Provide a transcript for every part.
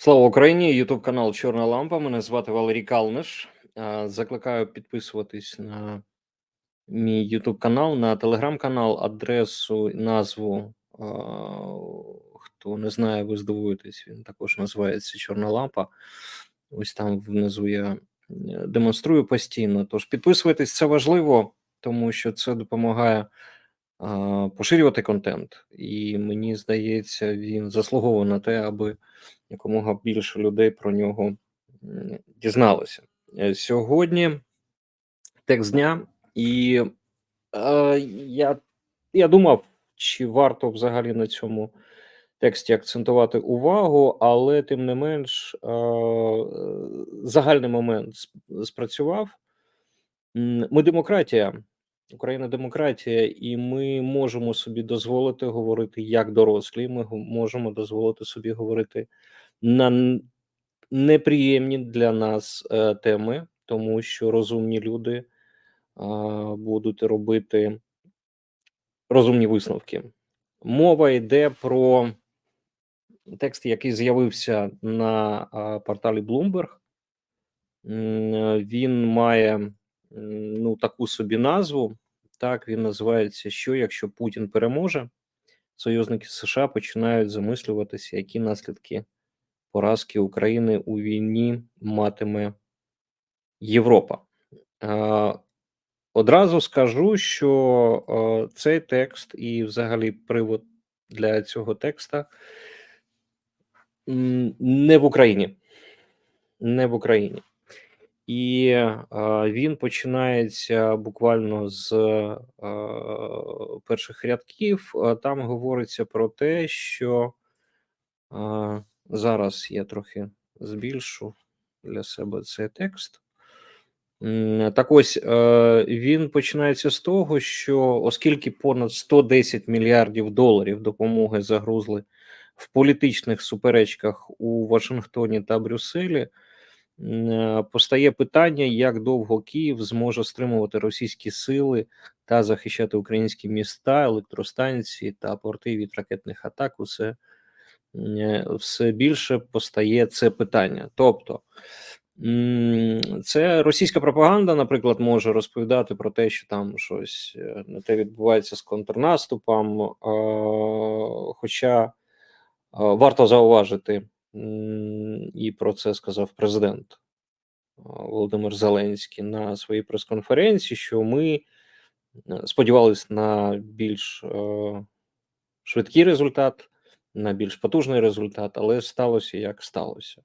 Слава Україні! Ютуб канал Чорна Лампа. Мене звати Валерій Калниш. Закликаю підписуватись на мій Ютуб канал, на телеграм-канал, адресу, назву. Хто не знає, ви здивуєтесь, він також називається Чорна Лампа. Ось там внизу я е, демонструю постійно. Тож підписуйтесь, це важливо, тому що це допомагає поширювати контент. І мені здається, він заслуговує на те, аби якомога більше людей про нього дізналося. Е, Сьогодні текст дня, і е, я, я думав, чи варто взагалі на цьому тексті акцентувати увагу, але тим не менш е, загальний момент спрацював. Ми демократія, Україна демократія, і ми можемо собі дозволити говорити як дорослі. Ми можемо дозволити собі говорити на неприємні для нас е, теми, тому що розумні люди а, будуть робити розумні висновки. Мова йде про текст, який з'явився на а, порталі Bloomberg. Е, Він має ну, таку собі назву. Так, він називається Що, якщо Путін переможе? Союзники США починають замислюватися, які наслідки поразки України у війні матиме Європа. Одразу скажу, що цей текст і взагалі привод для цього текста не в Україні. Не в Україні. І він починається буквально з перших рядків. Там говориться про те, що зараз я трохи збільшу для себе цей текст. Так ось е, він починається з того, що оскільки понад 110 мільярдів доларів допомоги загрузли в політичних суперечках у Вашингтоні та Брюсселі, постає питання, як довго Київ зможе стримувати російські сили та захищати українські міста, електростанції та порти від ракетних атак. Усе е, все більше постає це питання. Тобто, це російська пропаганда, наприклад, може розповідати про те, що там щось е, не те відбувається з контрнаступом. е, Хоча е, варто зауважити, і про це сказав президент Володимир Зеленський на своїй прес-конференції, що ми е, сподівалися на більш е, швидкий результат, на більш потужний результат, але сталося як сталося.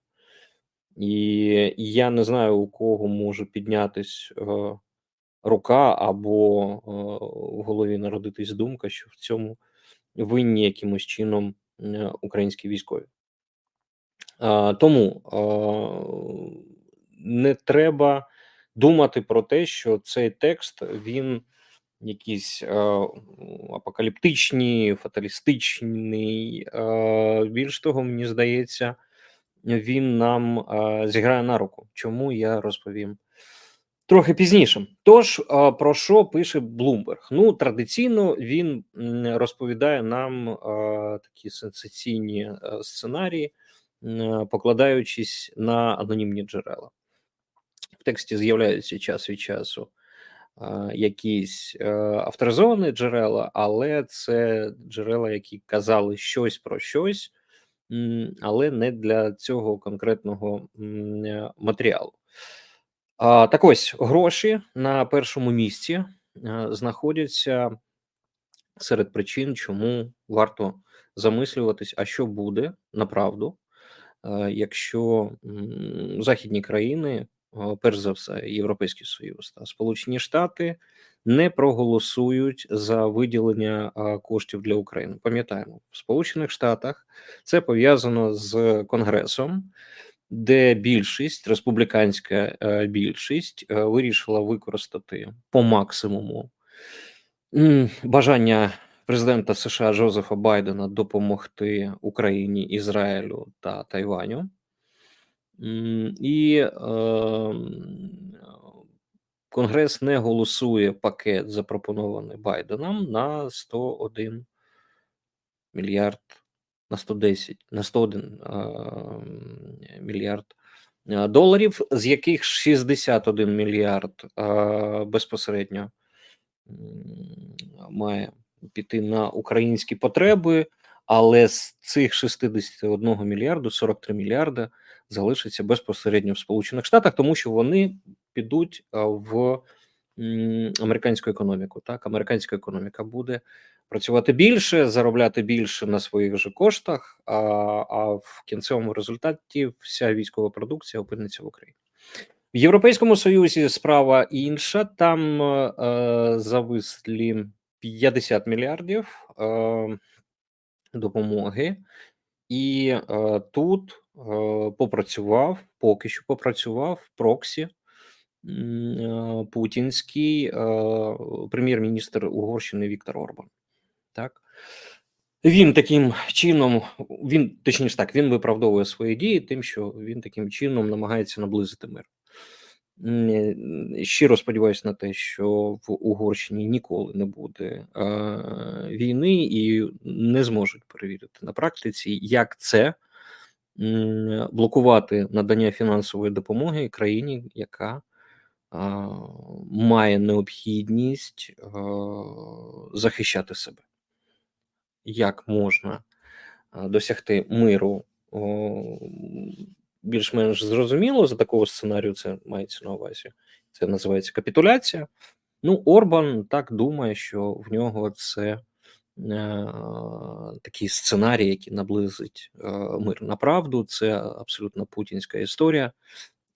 І я не знаю, у кого може піднятись е, рука або в голові народитись думка, що в цьому винні якимось чином українські військові. Тому не треба думати про те, що цей текст він якийсь а, апокаліптичний, фаталістичний. Більш того, мені здається, він нам зіграє на руку. Чому я розповім трохи пізніше. Тож про що пише Bloomberg? Ну традиційно він розповідає нам такі сенсаційні е, сценарії, покладаючись на анонімні джерела. В тексті з'являються час від часу якісь авторизовані джерела, але це джерела, які казали щось про щось, але не для цього конкретного е, матеріалу. Так ось гроші на першому місці знаходяться серед причин, чому варто замислюватись, а що буде направду, якщо західні країни, перш за все, Європейський Союз та Сполучені Штати не проголосують за виділення коштів для України. Пам'ятаємо, в Сполучених Штатах це пов'язано з Конгресом, де більшість, республіканська е, більшість, е, вирішила використати по максимуму бажання президента США Джозефа Байдена допомогти Україні, Ізраїлю та Тайваню. І е, Конгрес не голосує пакет, запропонований Байденом, на 101 мільярд на 110, на 101 а, м, мільярд доларів, з яких 61 мільярд а, безпосередньо має піти на українські потреби, але з цих 61 мільярду 43 мільярда залишиться безпосередньо в Сполучених Штатах, тому що вони підуть в американську економіку. Так, американська економіка буде працювати більше, заробляти більше на своїх же коштах, а, а в кінцевому результаті вся військова продукція опиниться в Україні. В Європейському Союзі справа інша. Там е, завислі 50 мільярдів е, допомоги, і е, тут е, попрацював, поки що попрацював проксі е, путінський е, прем'єр-міністр Угорщини Віктор Орбан. Так він таким чином, він точніше так, він виправдовує свої дії, тим, що він таким чином намагається наблизити мир. Е, Щиро сподіваюся на те, що в Угорщині ніколи не буде е, війни і не зможуть перевірити на практиці, як це м, блокувати надання фінансової допомоги країні, яка а, має необхідність е, захищати себе. Як можна досягти миру о, більш-менш зрозуміло за такого сценарію, це мається на увазі. Це називається капітуляція. Ну, Орбан так думає, що в нього це е, такий сценарій, який наблизить е, мир на правду. Це абсолютно путінська історія,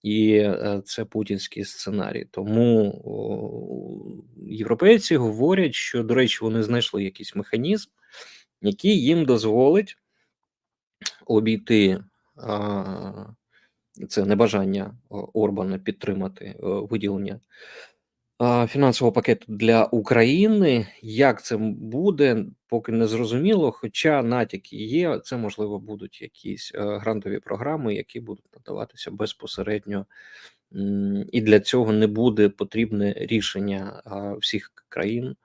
і е, це путінський сценарій. Тому о, європейці говорять, що, до речі, вони знайшли якийсь механізм, який їм дозволить обійти це небажання Орбана підтримати виділення фінансового пакету для України. Як це буде, поки не зрозуміло. Хоча натяки є, це можливо будуть якісь е, грантові програми, які будуть надаватися безпосередньо. І для цього не буде потрібне рішення всіх країн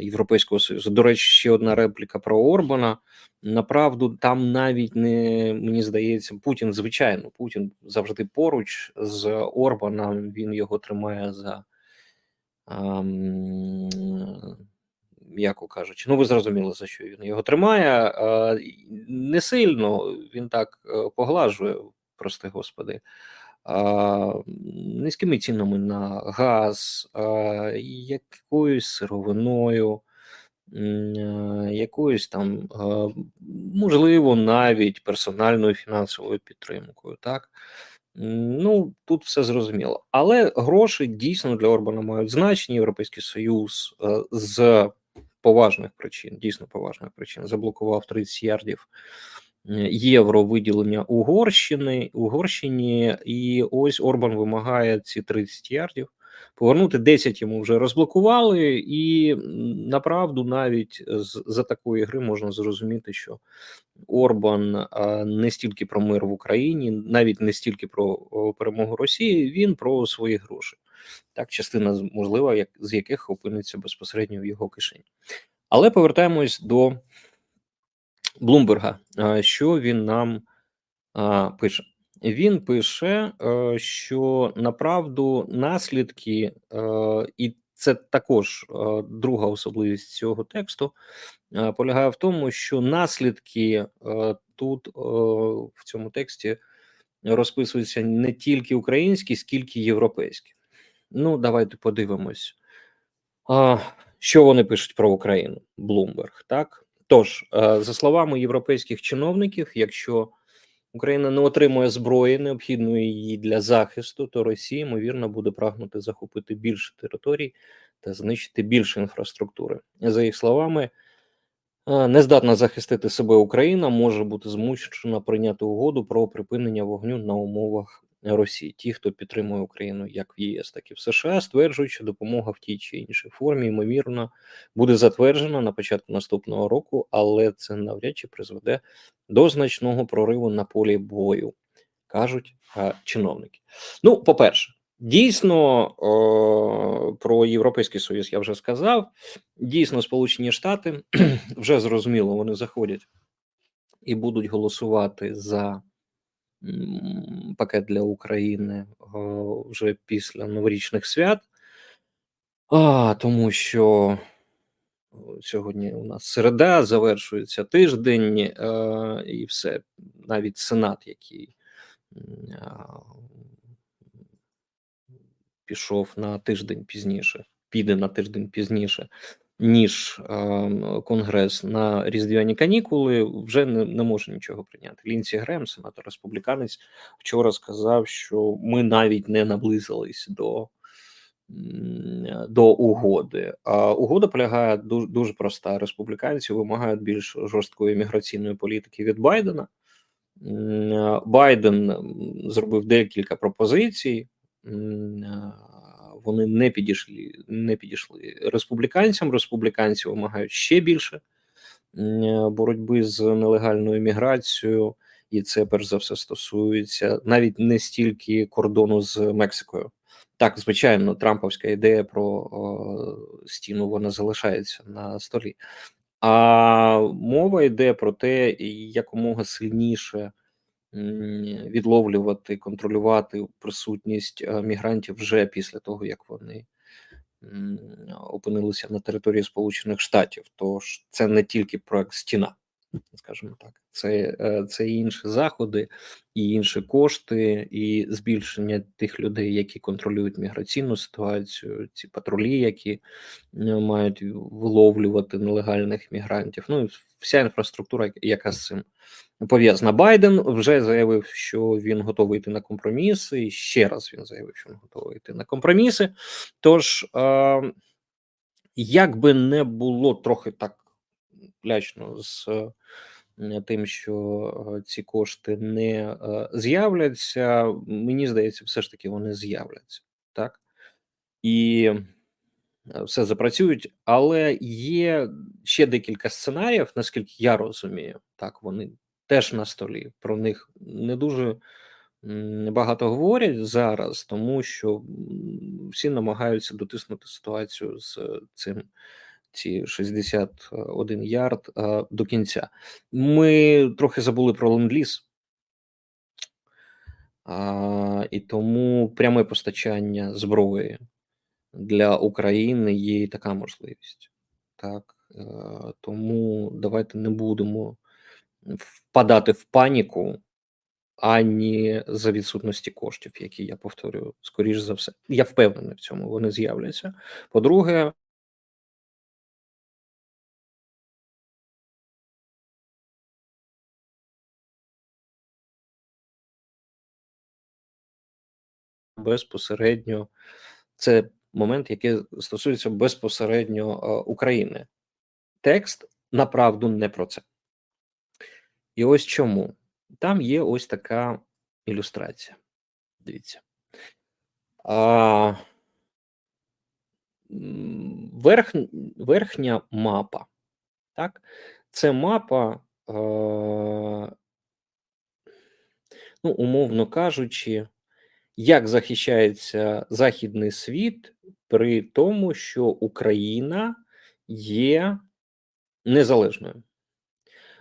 Європейського Союзу. До речі, ще одна репліка про Орбана. Направду, там навіть не мені здається, Путін, звичайно, Путін завжди поруч з Орбаном. Він його тримає за м'яко кажучи, ну ви зрозуміли за що він його тримає. Не сильно він так е, поглажує, прости господи. Низькими цінами на газ, якоюсь сировиною, якоюсь там, можливо, навіть персональною фінансовою підтримкою. Так ну тут все зрозуміло. Але гроші дійсно для Орбана мають значення. Європейський Союз е, з поважних причин, дійсно поважних причин, заблокував 30 ярдів євро виділення Угорщини Угорщині, і ось Орбан вимагає ці 30 ярдів повернути. 10 йому вже розблокували, і направду навіть з за такої гри можна зрозуміти, що Орбан не стільки про мир в Україні, навіть не стільки про перемогу Росії, він про свої гроші. Так, частина можлива, як з яких опиниться безпосередньо в його кишені. Але повертаємось до Блумберга. Що він нам пише? Він пише, е, що направду наслідки, е, і це також е, друга особливість цього тексту, полягає в тому, що наслідки тут в цьому тексті розписуються не тільки українські, скільки європейські. Ну, давайте подивимось. Що вони пишуть про Україну? Блумберг, так? Тож, е, за словами європейських чиновників, якщо Україна не отримує зброї, необхідної їй для захисту, то Росія, ймовірно, буде прагнути захопити більше територій та знищити більше інфраструктури. За їх словами, е, нездатна захистити себе Україна може бути змушена прийняти угоду про припинення вогню на умовах Росії. Ті, хто підтримує Україну як в ЄС, так і в США, стверджують, що допомога в тій чи іншій формі, ймовірно, буде затверджена на початку наступного року, але це навряд чи призведе до значного прориву на полі бою, кажуть е, чиновники. Ну, по-перше, дійсно о, про Європейський Союз я вже сказав. Дійсно, Сполучені Штати вже зрозуміло, вони заходять і будуть голосувати за пакет для України вже після новорічних свят, а, тому що сьогодні у нас середа, завершується тиждень, е, і все. Навіть Сенат, який пішов на тиждень пізніше, піде на тиждень пізніше, ніж е, Конгрес на різдвяні канікули, вже не, не може нічого прийняти. Лінсі Грем, сенатор республіканець, вчора сказав, що ми навіть не наблизились до. До угоди. А угода полягає дуже, дуже проста. Республіканці вимагають більш жорсткої міграційної політики від Байдена. Байден зробив декілька пропозицій. Вони не підійшли, не підійшли республіканцям. Республіканці вимагають ще більше боротьби з нелегальною міграцією, і це перш за все стосується навіть не стільки кордону з Мексикою. Так, звичайно, Трамповська ідея про о, стіну вона залишається на столі. А мова йде про те, якомога сильніше відловлювати, контролювати присутність е, мігрантів вже після того, як вони опинилися на території Сполучених Штатів. Тож це не тільки проект стіна, скажімо так, це, е, це інші заходи, і інші кошти, і збільшення тих людей, які контролюють міграційну ситуацію, ці патрулі, які е, мають виловлювати нелегальних мігрантів. Ну і вся інфраструктура, яка з цим пов'язана. Байден вже заявив, що він готовий йти на компроміси. І ще раз він заявив, що він готовий йти на компроміси. Тож, е, як би не було трохи так лячно з е, тим, що е, ці кошти не е, з'являться, мені здається, все ж таки вони з'являться, так? І все запрацюють, але є ще декілька сценаріїв, наскільки я розумію, так вони теж на столі. Про них не дуже багато говорять зараз, тому що всі намагаються дотиснути ситуацію з цим. Ці 61 ярд е, до кінця. Ми трохи забули про ленд-ліз. А, і тому пряме постачання зброї для України є і така можливість. Так, е, тому давайте не будемо впадати в паніку ані за відсутності коштів, які я повторюю, скоріш за все. Я впевнений в цьому. Вони з'являться. По-друге, безпосередньо це момент, який стосується безпосередньо е, України. Текст направду не про це. І ось чому. Там є ось така ілюстрація. Дивіться. А, верх, верхня мапа. Так? Це мапа, е, ну, умовно кажучи, як захищається Західний світ при тому, що Україна є незалежною.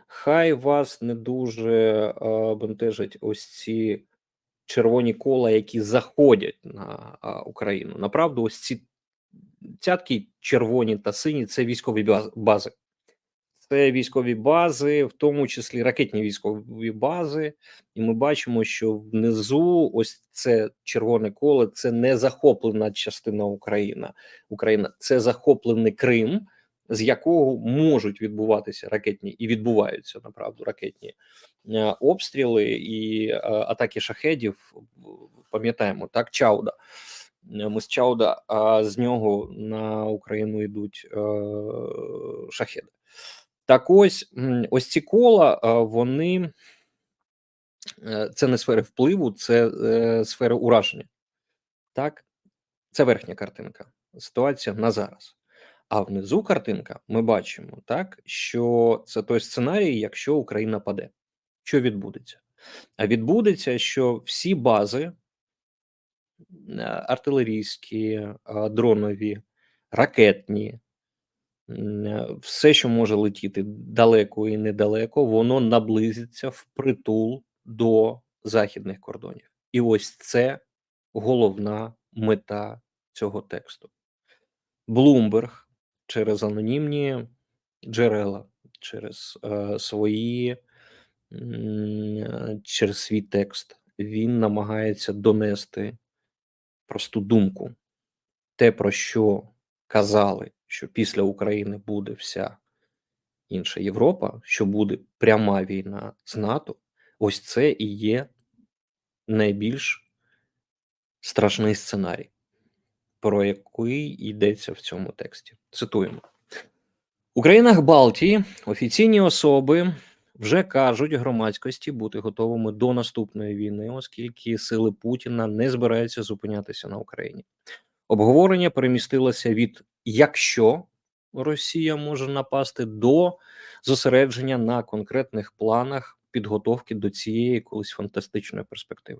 Хай вас не дуже е, бентежать ось ці червоні кола, які заходять на Україну. Направду, ось ці цятки червоні та сині це військові бази. Це військові бази, в тому числі ракетні військові бази, і ми бачимо, що внизу ось це червоне коло це не захоплена частина Україна. Україна це захоплений Крим, з якого можуть відбуватися ракетні і відбуваються направду ракетні е, обстріли і е, атаки шахедів. Пам'ятаємо так, Чауда. Е, Ми з Чауда, а з нього на Україну йдуть е, шахеди. Так ось ось ці кола, вони е, це не сфери впливу, це е, сфери ураження. Так, це верхня картинка. Ситуація на зараз. А внизу картинка ми бачимо, так, що це той сценарій, якщо Україна паде. Що відбудеться? А відбудеться, що всі бази е, артилерійські, дронові, ракетні, е, все, що може летіти далеко і недалеко, воно наблизиться впритул до західних кордонів. І ось це головна мета цього тексту. Блумберг через анонімні джерела, через е, свої е, через свій текст він намагається донести просту думку. Те, про що казали, що після України буде вся інша Європа, що буде пряма війна з НАТО, ось це і є найбільш страшний сценарій, про який йдеться в цьому тексті. Цитуємо. У країнах Балтії офіційні особи вже кажуть громадськості бути готовими до наступної війни, оскільки сили Путіна не збираються зупинятися на Україні. Обговорення перемістилося від якщо Росія може напасти до зосередження на конкретних планах підготовки до цієї колись фантастичної перспективи.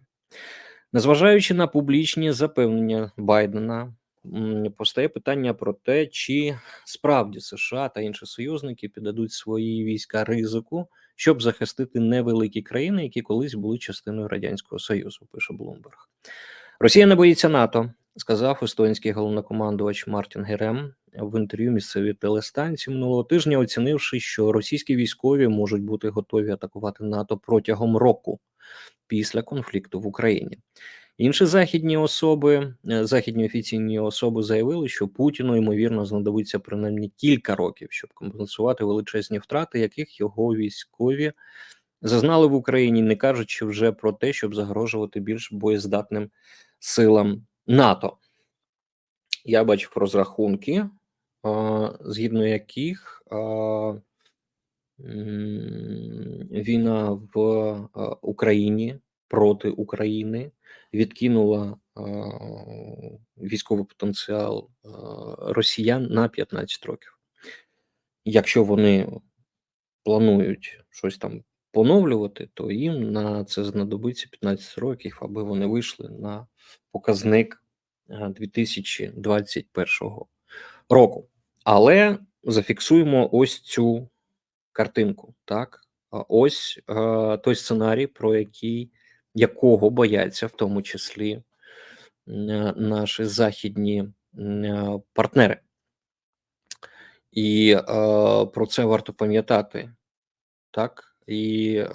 Незважаючи на публічні запевнення Байдена, постає питання про те, чи справді США та інші союзники піддадуть свої війська ризику, щоб захистити невеликі країни, які колись були частиною радянського союзу. Пише Блумберг. Росія не боїться НАТО, сказав естонський головнокомандувач Мартін Герем в інтерв'ю місцевій телестанції минулого тижня, оцінивши, що російські військові можуть бути готові атакувати НАТО протягом року після конфлікту в Україні. Інші західні особи, е, західні офіційні особи заявили, що Путіну ймовірно знадобиться принаймні кілька років, щоб компенсувати величезні втрати, яких його військові зазнали в Україні, не кажучи вже про те, щоб загрожувати більш боєздатним силам НАТО. Я бачив розрахунки, згідно яких війна в Україні проти України відкинула військовий потенціал росіян на 15 років. Якщо вони планують щось там поновлювати, то їм на це знадобиться 15 років, аби вони вийшли на показник е, 2021 року. Але зафіксуємо ось цю картинку. Так, ось е, той сценарій, про який якого бояться в тому числі е, наші західні е, партнери. І е, про це варто пам'ятати, так, і е,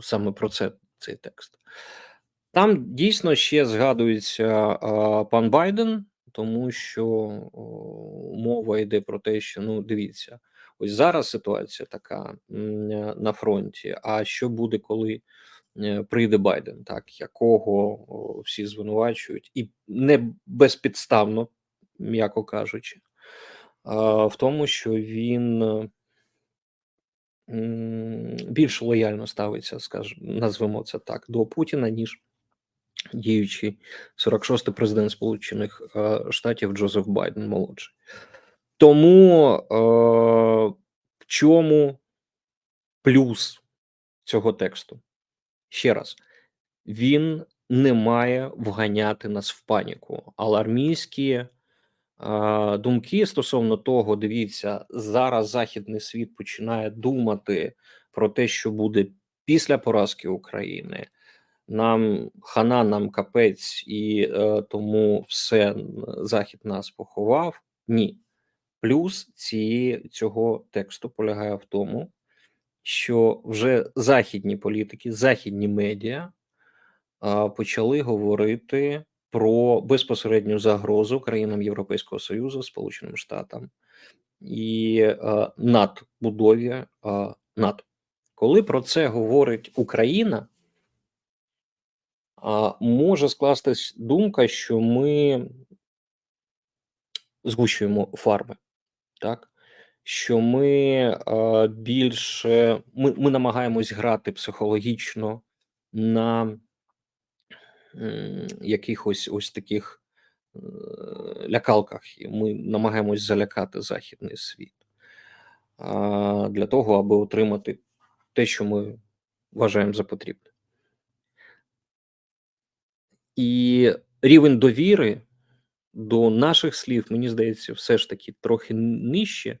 саме про це цей текст. Там дійсно ще згадується е, пан Байден, тому що о, мова йде про те, що ну дивіться, ось зараз ситуація така е, на фронті. А що буде, коли е, прийде Байден, так якого о, всі звинувачують, і не безпідставно, м'яко кажучи, а, в тому, що він е, більш лояльно ставиться, скажімо, назвемо це так, до Путіна, ніж діючий 46-й президент Сполучених е, Штатів Джозеф Байден молодший. Тому е, в чому плюс цього тексту? Ще раз, він не має вганяти нас в паніку. Алармійські е, думки стосовно того, дивіться, зараз західний світ починає думати про те, що буде після поразки України. Нам хана, нам капець, і е, тому все захід нас поховав. Ні. Плюс цієї цього тексту полягає в тому, що вже західні політики, західні медіа а, почали говорити про безпосередню загрозу країнам Європейського Союзу, Сполученим Штатам і а, надбудові а, НАТО. Коли про це говорить Україна, а, може скластись думка, що ми згущуємо фарби, так? Що ми е, більше ми, ми намагаємось грати психологічно на якихось ось таких е, лякалках, і ми намагаємось залякати західний світ для того, аби отримати те, що ми вважаємо за потрібне. І рівень довіри до наших слів, мені здається, все ж таки трохи нижче,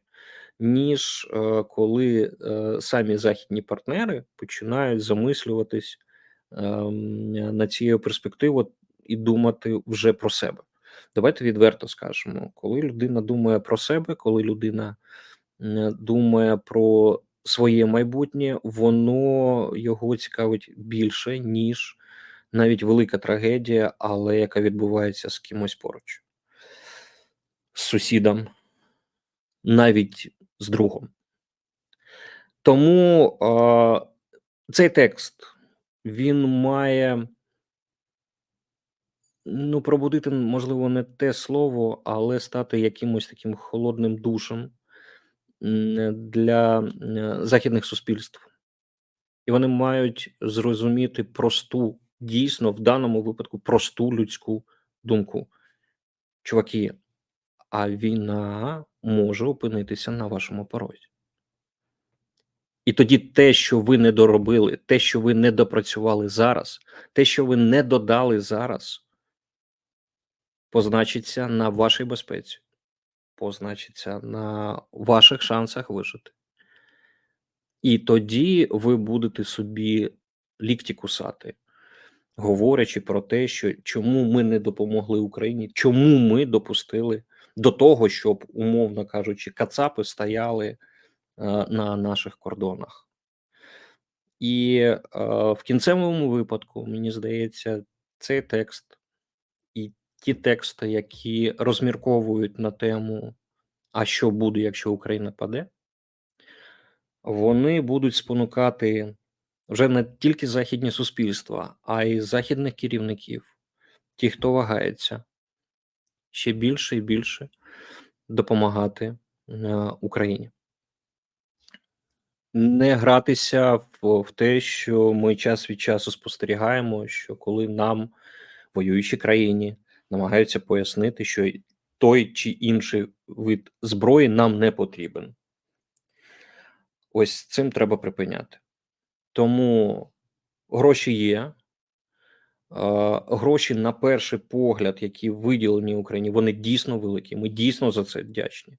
ніж е, коли е, самі західні партнери починають замислюватись ем, над цією перспективою і думати вже про себе. Давайте відверто скажемо, коли людина думає про себе, коли людина думає про своє майбутнє, воно його цікавить більше, ніж навіть велика трагедія, але яка відбувається з кимось поруч, з сусідом, навіть з другом. Тому е, цей текст він має ну, пробудити, можливо, не те слово, але стати якимось таким холодним душем для західних суспільств. І вони мають зрозуміти просту, дійсно, в даному випадку, просту людську думку. Чуваки, а війна може опинитися на вашому порозі. І тоді те, що ви не доробили, те, що ви не допрацювали зараз, те, що ви не додали зараз, позначиться на вашій безпеці, позначиться на ваших шансах вижити. І тоді ви будете собі лікті кусати, говорячи про те, що чому ми не допомогли Україні, чому ми допустили до того, щоб, умовно кажучи, кацапи стояли на наших кордонах. І е, в кінцевому випадку, мені здається, цей текст і ті тексти, які розмірковують на тему, а що буде, якщо Україна паде, вони будуть спонукати вже не тільки західні суспільства, а й західних керівників, ті, хто вагається, ще більше і більше допомагати е, Україні. Не гратися в, в те, що ми час від часу спостерігаємо, що коли нам, воюючі країні, намагаються пояснити, що той чи інший вид зброї нам не потрібен. Ось цим треба припиняти. Тому гроші є. Гроші на перший погляд, які виділені Україні, вони дійсно великі. Ми дійсно за це вдячні.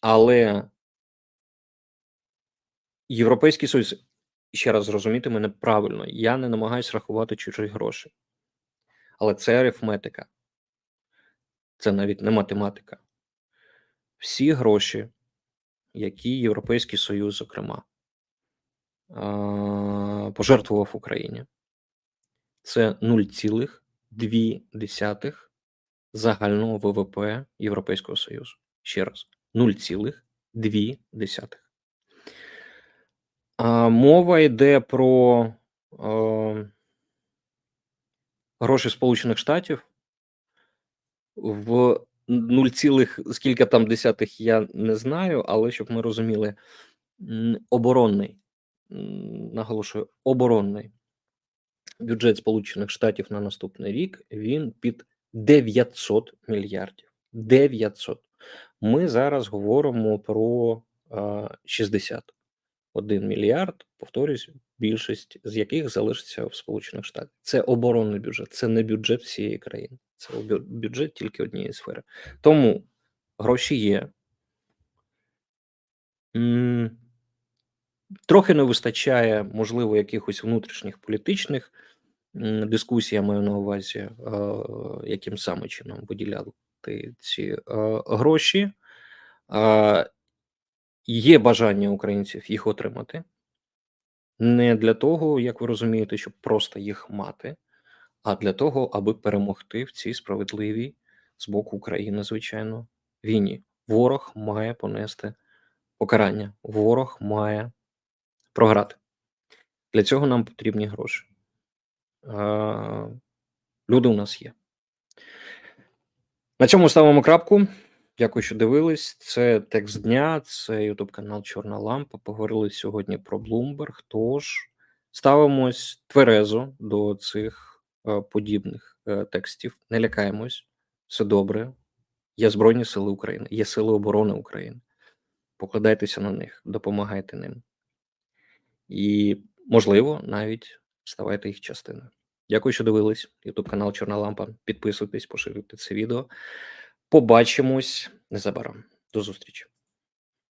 Але Європейський Союз, ще раз зрозуміти мене правильно, я не намагаюся рахувати чужі гроші. Але це арифметика. Це навіть не математика. Всі гроші, які Європейський Союз, зокрема, пожертвував Україні, це 0,2 загального ВВП Європейського Союзу. Ще раз, 0,2. Мова йде про е, гроші Сполучених Штатів в 0, скільки там десятих, я не знаю, але щоб ми розуміли, оборонний, наголошую, оборонний бюджет Сполучених Штатів на наступний рік він під 900 мільярдів. 900. Ми зараз говоримо про е, 60. 1 мільярд, повторюсь, більшість з яких залишиться в Сполучених Штатах. Це оборонний бюджет, це не бюджет всієї країни, це бюджет тільки однієї сфери. Тому гроші є. Трохи не вистачає, можливо, якихось внутрішніх політичних дискусій, я маю на увазі, е, яким саме чином виділяти ці е, гроші. Е, Є бажання українців їх отримати. Не для того, як ви розумієте, щоб просто їх мати, а для того, аби перемогти в цій справедливій з боку України, звичайно, війні. Ворог має понести покарання, ворог має програти. Для цього нам потрібні гроші. Люди у нас є. На цьому ставимо крапку. Дякую, що дивились. Це текст дня, це Ютуб канал Чорна Лампа. Поговорили сьогодні про Bloomberg. Тож ставимось тверезо до цих е, подібних е, текстів. Не лякаємось, все добре. Є Збройні Сили України, є Сили оборони України. Покладайтеся на них, допомагайте ним. І, можливо, навіть ставайте їх частиною. Дякую, що дивились. Ютуб канал Чорна Лампа. Підписуйтесь, поширюйте це відео. Побачимось незабаром. До зустрічі.